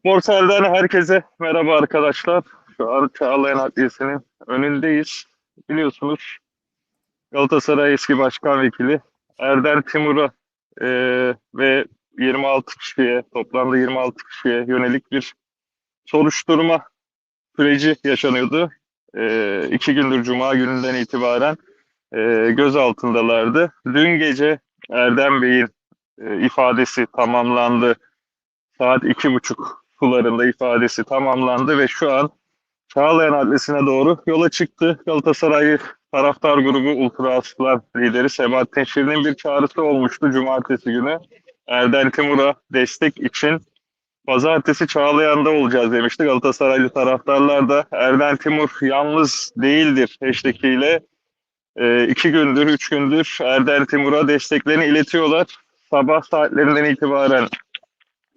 Sporsel'den herkese merhaba arkadaşlar. Şu an Çağlayan Adliyesi'nin önündeyiz. Biliyorsunuz Galatasaray eski başkan vekili Erdem Timur'a e, ve 26 kişiye, toplamda 26 kişiye yönelik bir soruşturma süreci yaşanıyordu. E, iki gündür Cuma gününden itibaren e, gözaltındalardı. Dün gece Erdem Bey'in e, ifadesi tamamlandı. Saat iki buçuk sularında ifadesi tamamlandı ve şu an Çağlayan Adlisi'ne doğru yola çıktı. Galatasaray taraftar grubu Ultra Aslan lideri Sebahattin Şirin'in bir çağrısı olmuştu Cumartesi günü. Erdem Timur'a destek için Pazartesi Çağlayan'da olacağız demişti. Galatasaraylı taraftarlar da Erdem Timur yalnız değildir hashtag ile e, iki gündür, üç gündür Erdem Timur'a desteklerini iletiyorlar. Sabah saatlerinden itibaren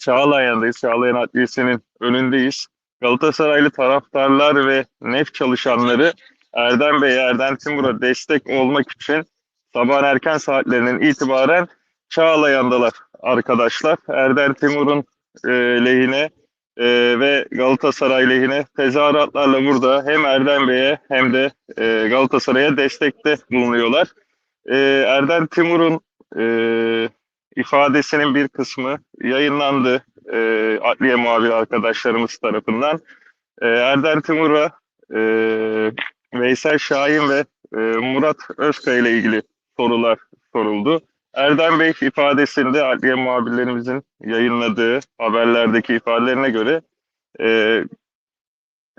Çağlayan'dayız. Çağlayan Adliyesi'nin önündeyiz. Galatasaraylı taraftarlar ve nef çalışanları Erdem Bey, Erdem Timur'a destek olmak için sabah erken saatlerinden itibaren Çağlayan'dalar arkadaşlar. Erdem Timur'un e, lehine e, ve Galatasaray lehine tezahüratlarla burada hem Erdem Bey'e hem de e, Galatasaray'a destekte bulunuyorlar. E, Erdem Timur'un e, ifadesinin bir kısmı yayınlandı e, adliye muhabiri arkadaşlarımız tarafından. E, Erdem Timur'a e, Veysel Şahin ve e, Murat Özkaya ile ilgili sorular soruldu. Erdem Bey ifadesinde adliye muhabirlerimizin yayınladığı haberlerdeki ifadelerine göre e,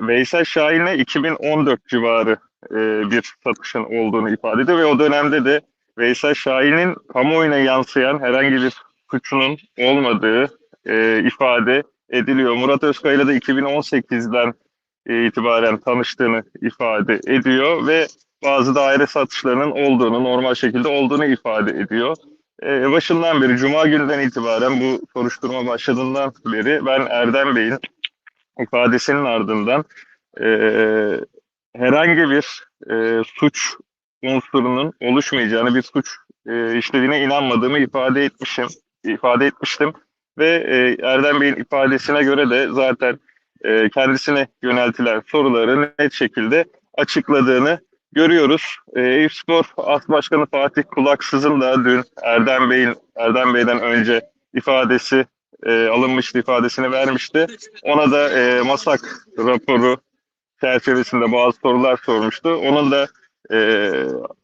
Veysel Şahin'le 2014 civarı e, bir satışın olduğunu ifade ediyor ve o dönemde de Veysel Şahin'in kamuoyuna yansıyan herhangi bir suçunun olmadığı e, ifade ediliyor. Murat Özkay'la da 2018'den e, itibaren tanıştığını ifade ediyor ve bazı daire satışlarının olduğunu, normal şekilde olduğunu ifade ediyor. E, başından beri, Cuma gününden itibaren bu soruşturma başladığından beri ben Erdem Bey'in ifadesinin ardından e, herhangi bir e, suç unsurunun oluşmayacağını, bir suç e, işlediğine inanmadığımı ifade etmişim, ifade etmiştim ve e, Erdem Bey'in ifadesine göre de zaten e, kendisine yöneltilen soruları net şekilde açıkladığını görüyoruz. E, Eyüp Spor As Başkanı Fatih Kulaksız'ın da dün Erdem Bey'in Erdem Bey'den önce ifadesi e, alınmıştı, ifadesini vermişti. Ona da e, MASAK raporu çerçevesinde bazı sorular sormuştu. Onun da e,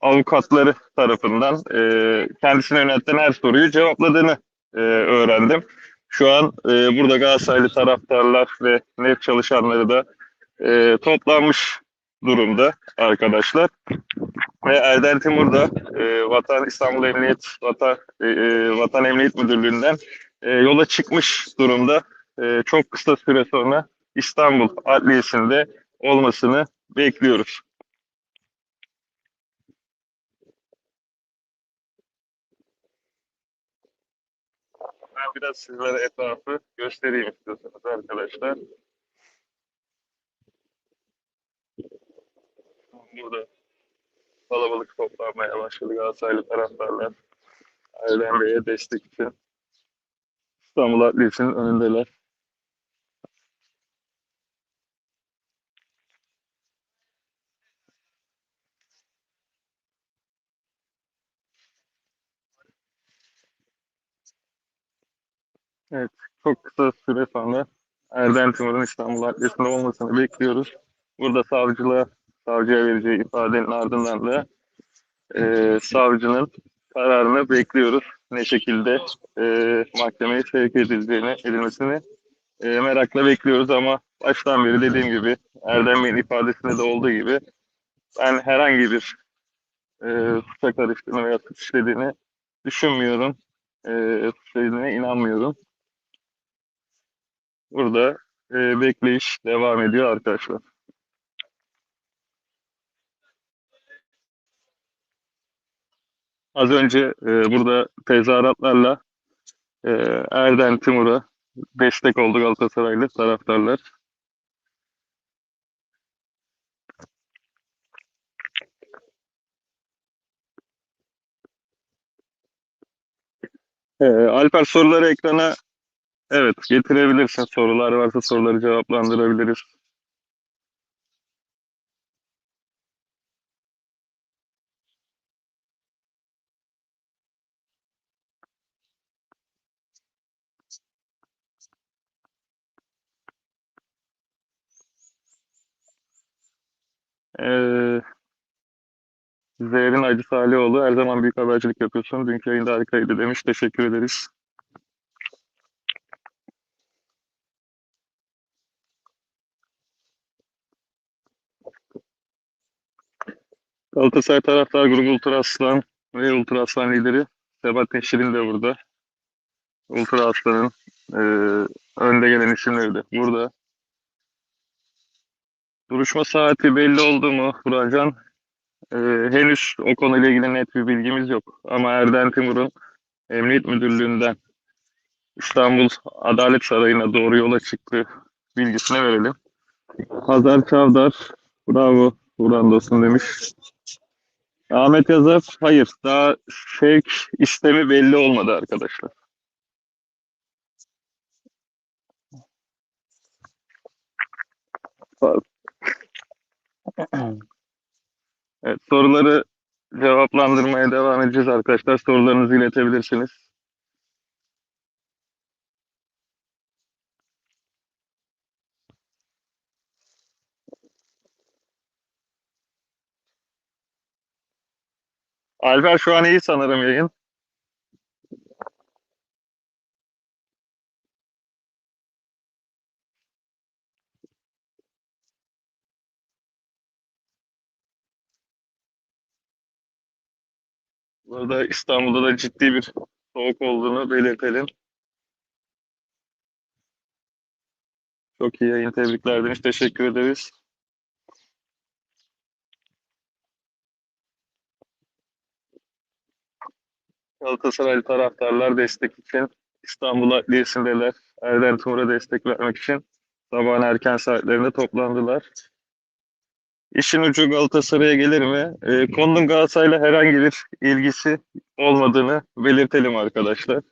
avukatları tarafından e, kendisine yöneltilen her soruyu cevapladığını e, öğrendim. Şu an e, burada Galatasaraylı taraftarlar ve net çalışanları da e, toplanmış durumda arkadaşlar. Ve Erdem Timur da e, Vatan İstanbul Emniyet Vatan, e, e, Vatan Emniyet Müdürlüğü'nden e, yola çıkmış durumda. E, çok kısa süre sonra İstanbul Adliyesi'nde olmasını bekliyoruz. Biraz sizlere etrafı göstereyim istiyorsanız arkadaşlar. Burada kalabalık toplanmaya başladı Galatasaraylı taraftarlar. Erdem Bey'e destek için İstanbul Adliyesi'nin önündeler. Evet, çok kısa süre sonra Erdem Timur'un İstanbul Adliyesi'nde olmasını bekliyoruz. Burada savcılığa, savcıya vereceği ifadenin ardından da e, savcının kararını bekliyoruz. Ne şekilde e, mahkemeye sevk edildiğini, edilmesini e, merakla bekliyoruz ama baştan beri dediğim gibi Erdem Bey'in ifadesinde de olduğu gibi ben herhangi bir e, suça karıştığını veya suç işlediğini düşünmüyorum. E, suç işlediğine inanmıyorum. Burada e, bekleyiş devam ediyor arkadaşlar. Az önce e, burada tezahüratlarla e, Erdem Timur'a destek oldu Galatasaraylı taraftarlar. E, Alper soruları ekrana Evet, getirebilirsin. Sorular varsa soruları cevaplandırabiliriz. Ee, Zehrin Hacı Salihoğlu her zaman büyük habercilik yapıyorsun. Dünkü yayında harikaydı demiş. Teşekkür ederiz. Galatasaray Taraftar Grubu Ultra Aslan ve Ultra Aslan lideri Sebahattin Şirin de burada. Ultra Aslan'ın e, önde gelen isimleri de burada. Duruşma saati belli oldu mu Burakcan? E, henüz o konuyla ilgili net bir bilgimiz yok. Ama Erden Timur'un Emniyet Müdürlüğü'nden İstanbul Adalet Sarayı'na doğru yola çıktığı bilgisini verelim. Hazar Çavdar, bravo Buran dostum demiş. Ahmet Yazar, hayır daha sevk istemi belli olmadı arkadaşlar. Evet, soruları cevaplandırmaya devam edeceğiz arkadaşlar. Sorularınızı iletebilirsiniz. Alper şu an iyi sanırım yayın. Burada İstanbul'da da ciddi bir soğuk olduğunu belirtelim. Çok iyi yayın. Tebrikler demiş. Teşekkür ederiz. Galatasaray taraftarlar destek için İstanbul Adliyesi'ndeler. Erden Timur'a destek vermek için sabahın erken saatlerinde toplandılar. İşin ucu Galatasaray'a gelir mi? E, konunun Galatasaray'la herhangi bir ilgisi olmadığını belirtelim arkadaşlar.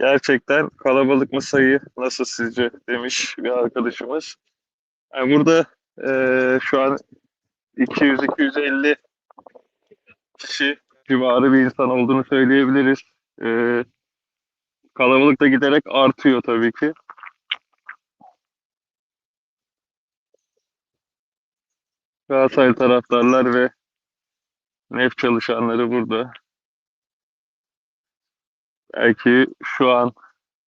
Gerçekten kalabalık mı sayı nasıl sizce demiş bir arkadaşımız. Yani burada e, şu an 200-250 kişi civarı bir insan olduğunu söyleyebiliriz. E, kalabalık da giderek artıyor tabii ki. Galatasaray taraftarlar ve nef çalışanları burada. Belki şu an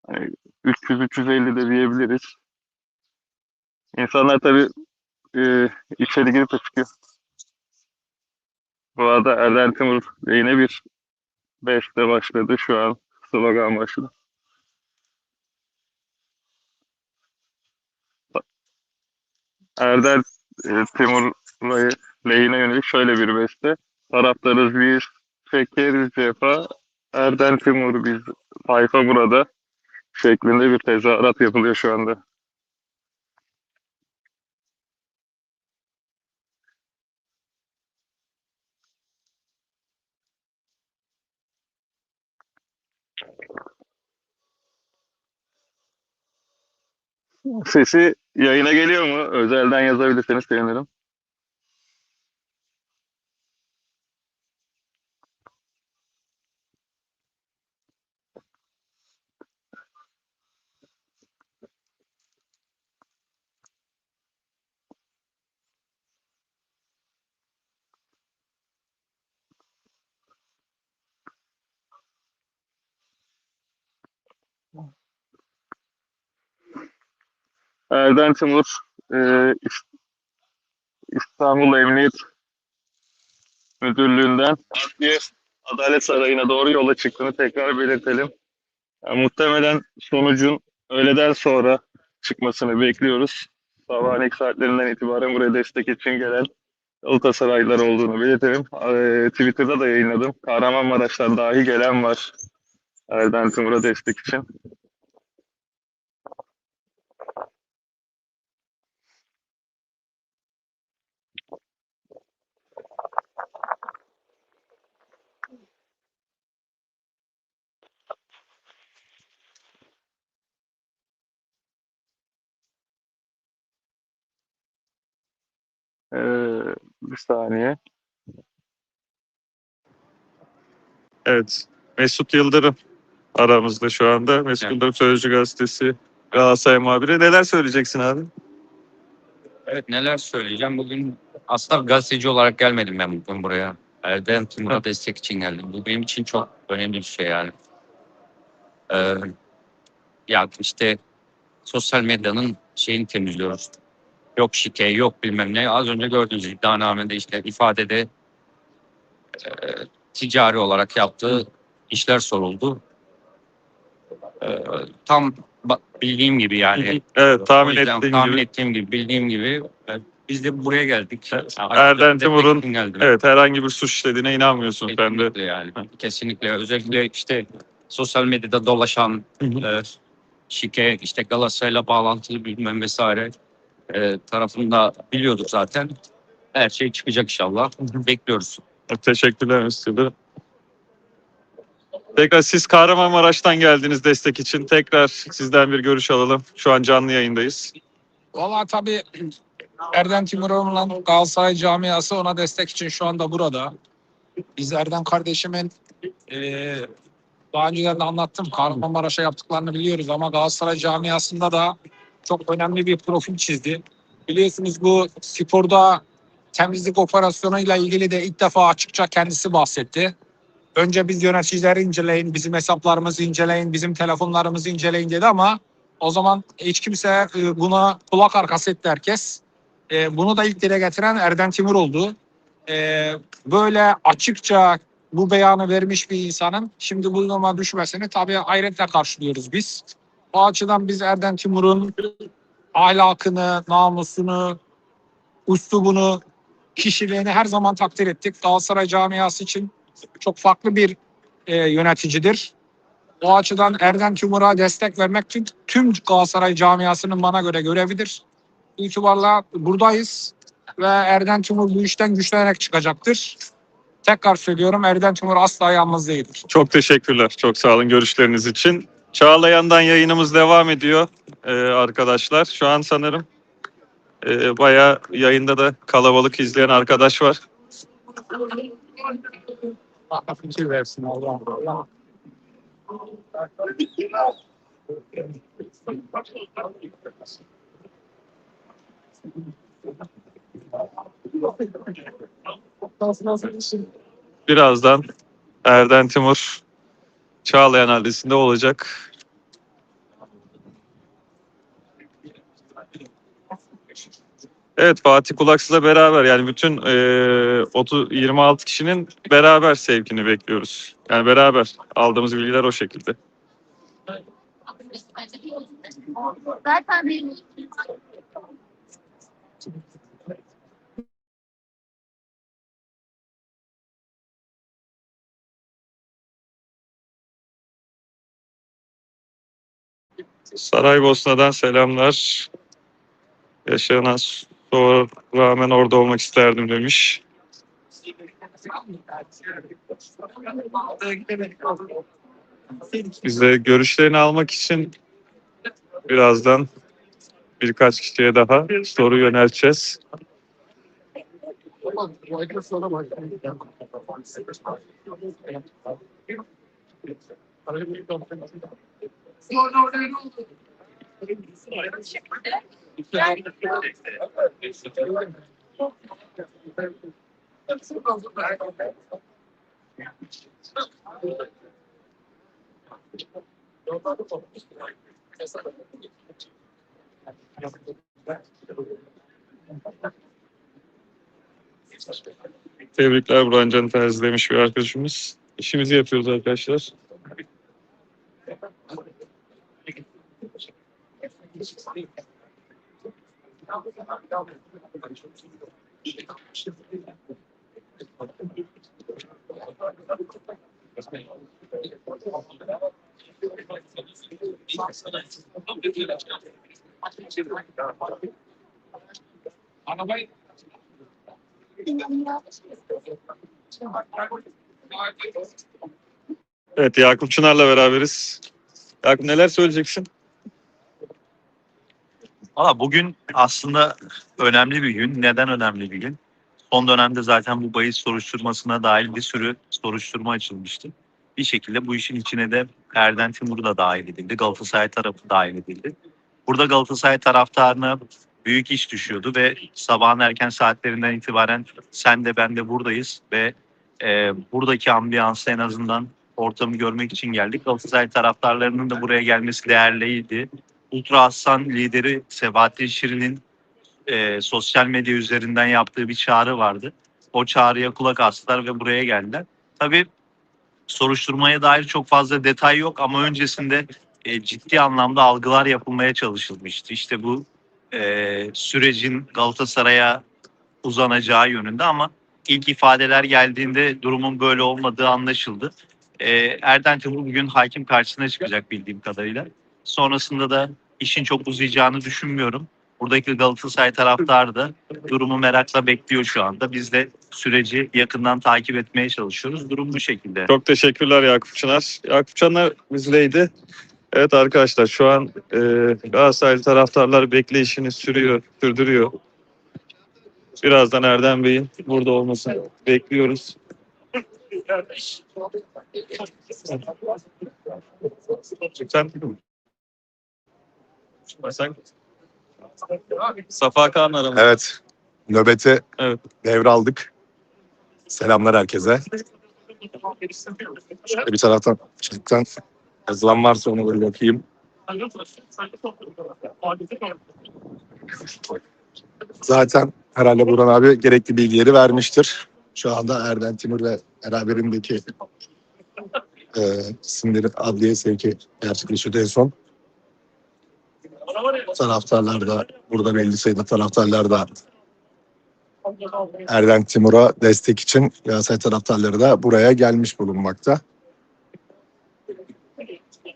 hani 300-350 de diyebiliriz. İnsanlar tabii e, içeri girip çıkıyor. Bu arada Erden Timur yine bir beste başladı şu an. Slogan başladı. Erdem e, Timur'la lehine yönelik şöyle bir beste. Taraftarız biz, çekeriz cefa, Erden Timur biz, sayfa burada şeklinde bir tezahürat yapılıyor şu anda. Sesi yayına geliyor mu? Özelden yazabilirseniz sevinirim. Erden Timur e, İs- İstanbul Emniyet Müdürlüğü'nden Adliye Adalet Sarayı'na doğru yola çıktığını tekrar belirtelim. Yani muhtemelen sonucun öğleden sonra çıkmasını bekliyoruz. Sabahın ilk saatlerinden itibaren buraya destek için gelen Galatasaraylılar olduğunu belirtelim. E, Twitter'da da yayınladım. Kahramanmaraş'tan dahi gelen var Erden Timur'a destek için. Bir saniye. Evet. Mesut Yıldırım aramızda şu anda. Mesut Evet. Yıldırım Sözcü Gazetesi Galatasaray muhabiri. Neler söyleyeceksin abi? Evet neler söyleyeceğim. Bugün aslında gazeteci olarak gelmedim ben bugün buraya. Erdem Timur'a destek için geldim. Bu benim için çok önemli bir şey yani. Ee, ya işte sosyal medyanın şeyini temizliyoruz. Yok şike, yok bilmem ne. Az önce gördüğünüz iddianamede işte ifadede e, ticari olarak yaptığı işler soruldu. Ee, tam bildiğim gibi yani. Evet tahmin yüzden ettiğim tahmin gibi. ettiğim gibi, bildiğim gibi e, biz de buraya geldik. Evet, Yani Erden Timur'un-. Evet herhangi bir suç işlediğine inanmıyorsun sen de. Yani. Kesinlikle. Özellikle işte sosyal medyada dolaşan e, şike, işte Galatasaray'la bağlantılı bilmem vesaire e, tarafını da biliyorduk zaten. Her şey çıkacak inşallah. Bekliyoruz. Teşekkürler Yıldırım. Tekrar siz Kahramanmaraş'tan geldiniz destek için. Tekrar sizden bir görüş alalım. Şu an canlı yayındayız. Valla tabii Erdem Timuroğlu'nun Galatasaray camiası ona destek için şu anda burada. Biz Erdem kardeşimin eee daha önceden de anlattım. Kahramanmaraş'a yaptıklarını biliyoruz ama Galatasaray camiasında da çok önemli bir profil çizdi. Biliyorsunuz bu sporda temizlik operasyonuyla ilgili de ilk defa açıkça kendisi bahsetti. Önce biz yöneticileri inceleyin, bizim hesaplarımızı inceleyin, bizim telefonlarımızı inceleyin dedi ama o zaman hiç kimse e, buna kulak arkası etti herkes. E, Bunu da ilk dile getiren Erdem Timur oldu. E, Böyle açıkça bu beyanı vermiş bir insanın şimdi bu duruma düşmesini tabii hayretle karşılıyoruz biz. O açıdan biz Erdem Timur'un ahlakını, namusunu, üslubunu, kişiliğini her zaman takdir ettik. Galatasaray camiası için çok farklı bir e, yöneticidir. O açıdan Erdem Timur'a destek vermek tüm, tüm Galatasaray camiasının bana göre görevidir. İtibarla buradayız ve Erdem Timur bu işten güçlenerek çıkacaktır. Tekrar söylüyorum Erdem Timur asla yalnız değildir. Çok teşekkürler. Çok sağ olun görüşleriniz için. Çağlayan'dan yayınımız devam ediyor ee, arkadaşlar. Şu an sanırım e, bayağı yayında da kalabalık izleyen arkadaş var. Birazdan Erden Timur Çağlayan adresinde olacak. Evet Fatih Kulaksız'la beraber yani bütün e, 30, 26 kişinin beraber sevkini bekliyoruz. Yani beraber aldığımız bilgiler o şekilde. Zaten Saraybosna'dan selamlar. Yaşanan sonra rağmen orada olmak isterdim demiş. Biz de görüşlerini almak için birazdan birkaç kişiye daha soru yönelteceğiz. Tebrikler Burhan Can Terzi demiş bir arkadaşımız. İşimizi yapıyoruz arkadaşlar. Arabayı Evet Yakup Çınar'la beraberiz. Yakup neler söyleyeceksin? Valla bugün aslında önemli bir gün. Neden önemli bir gün? Son dönemde zaten bu bahis soruşturmasına dair bir sürü soruşturma açılmıştı. Bir şekilde bu işin içine de Erden Timur da dahil edildi. Galatasaray tarafı dahil edildi. Burada Galatasaray taraftarına büyük iş düşüyordu ve sabahın erken saatlerinden itibaren sen de ben de buradayız ve e, buradaki ambiyansı en azından ortamı görmek için geldik. Galatasaray taraftarlarının da buraya gelmesi değerliydi. Ultra Aslan lideri Sebahattin Şirin'in e, sosyal medya üzerinden yaptığı bir çağrı vardı. O çağrıya kulak astılar ve buraya geldiler. Tabii soruşturmaya dair çok fazla detay yok ama öncesinde e, ciddi anlamda algılar yapılmaya çalışılmıştı. İşte bu e, sürecin Galatasaray'a uzanacağı yönünde ama ilk ifadeler geldiğinde durumun böyle olmadığı anlaşıldı. E, Erden Timur bugün hakim karşısına çıkacak bildiğim kadarıyla. Sonrasında da işin çok uzayacağını düşünmüyorum. Buradaki Galatasaray taraftarı da durumu merakla bekliyor şu anda. Biz de süreci yakından takip etmeye çalışıyoruz. Durum bu şekilde. Çok teşekkürler Yakup Çınar. Yakup Çınar bizleydi. Evet arkadaşlar şu an e, Galatasaraylı taraftarlar bekleyişini sürüyor, sürdürüyor. Birazdan Erdem Bey'in burada olmasını bekliyoruz. Sen sen Safa Kağan aramızda. Evet. Nöbeti Evet. devraldık. Selamlar herkese. Şöyle bir taraftan çıktıktan yazılan varsa onu bir bakayım. Zaten herhalde Burhan abi gerekli bilgileri vermiştir. Şu anda Erden Timur ve beraberindeki e, isimlerin adliye sevki gerçekleşiyordu en son. Taraftarlar da burada belli sayıda taraftarlar da Erden Timur'a destek için Galatasaray taraftarları da buraya gelmiş bulunmakta.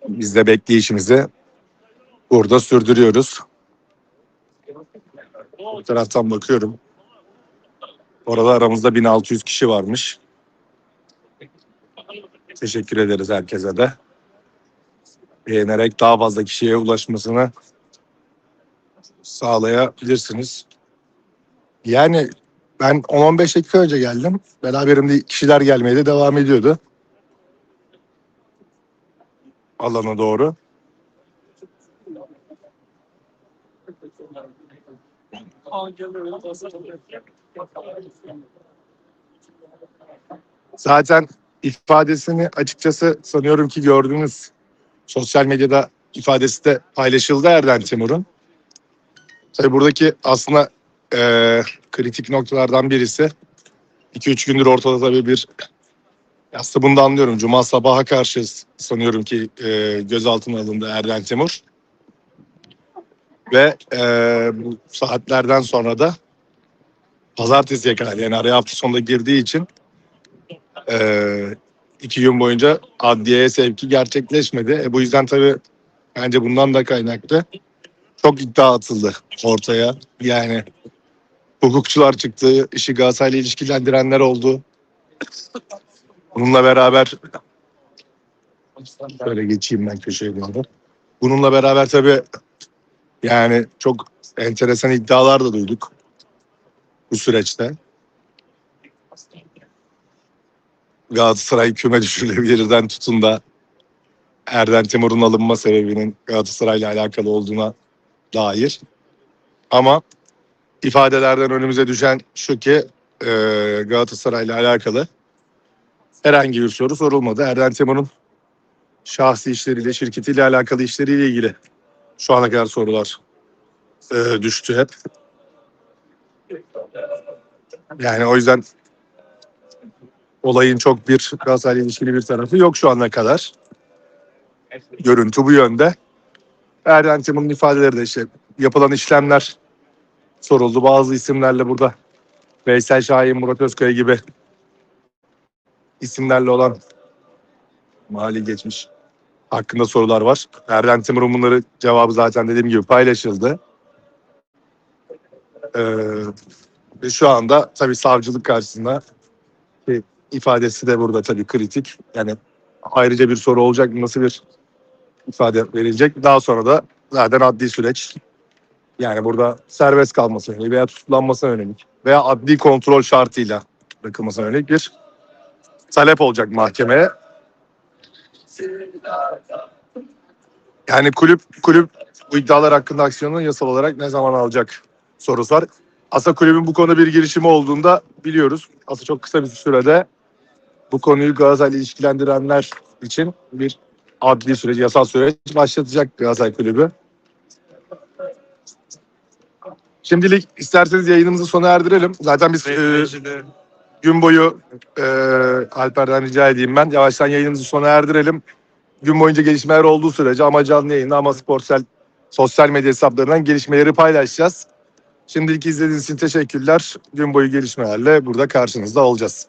Biz de bekleyişimizi burada sürdürüyoruz. Bu taraftan bakıyorum. Orada aramızda 1600 kişi varmış. Teşekkür ederiz herkese de. Beğenerek daha fazla kişiye ulaşmasını sağlayabilirsiniz. Yani ben 10-15 dakika önce geldim. Beraberimde kişiler gelmeye de devam ediyordu. Alana doğru. Zaten ifadesini açıkçası sanıyorum ki gördünüz. Sosyal medyada ifadesi de paylaşıldı Erden Timur'un. Tabii buradaki aslında eee, kritik noktalardan birisi 2-3 gündür ortada tabii bir aslında bunu da anlıyorum. Cuma sabaha karşı sanıyorum ki eee gözaltına alındı Erden Timur. Ve eee, bu saatlerden sonra da pazartesiye kadar yani araya hafta sonunda girdiği için eee, iki gün boyunca adliyeye sevki gerçekleşmedi. E, bu yüzden tabii bence bundan da kaynaklı çok iddia atıldı ortaya. Yani hukukçular çıktı, işi Galatasaray'la ilişkilendirenler oldu. Bununla beraber şöyle geçeyim ben köşeye doğru. Bununla beraber tabii yani çok enteresan iddialar da duyduk bu süreçte. Galatasaray küme düşürülebilirden tutun da Erden Timur'un alınma sebebinin Galatasaray'la alakalı olduğuna dair. Ama ifadelerden önümüze düşen şu ki e, Galatasaray'la alakalı herhangi bir soru sorulmadı. Erden Timur'un şahsi işleriyle, şirketiyle alakalı işleriyle ilgili şu ana kadar sorular e, düştü hep. Yani o yüzden olayın çok bir Galatasaray'la ilişkili bir tarafı yok şu ana kadar. Görüntü bu yönde. Erden Timur'un ifadeleri de işte yapılan işlemler soruldu. Bazı isimlerle burada Veysel Şahin, Murat Özkaya gibi isimlerle olan mali geçmiş hakkında sorular var. Erden Timur'un bunları cevabı zaten dediğim gibi paylaşıldı. Ee, şu anda tabii savcılık karşısında ifadesi de burada tabii kritik. Yani ayrıca bir soru olacak? Nasıl bir ifade verilecek? Daha sonra da zaten adli süreç. Yani burada serbest kalması yönelik veya tutuklanmasına yönelik veya adli kontrol şartıyla bırakılmasına yönelik bir talep olacak mahkemeye. Yani kulüp kulüp bu iddialar hakkında aksiyonu yasal olarak ne zaman alacak sorusu var. Aslında kulübün bu konuda bir girişimi olduğunda biliyoruz. Aslında çok kısa bir sürede bu konuyu Galatasaray'la ilişkilendirenler için bir adli süreç, yasal süreç başlatacak Galatasaray Kulübü. Şimdilik isterseniz yayınımızı sona erdirelim. Zaten biz e, gün boyu e, Alper'den rica edeyim ben. Yavaştan yayınımızı sona erdirelim. Gün boyunca gelişmeler olduğu sürece ama canlı yayında ama sporsel sosyal medya hesaplarından gelişmeleri paylaşacağız. Şimdilik izlediğiniz için teşekkürler. Gün boyu gelişmelerle burada karşınızda olacağız.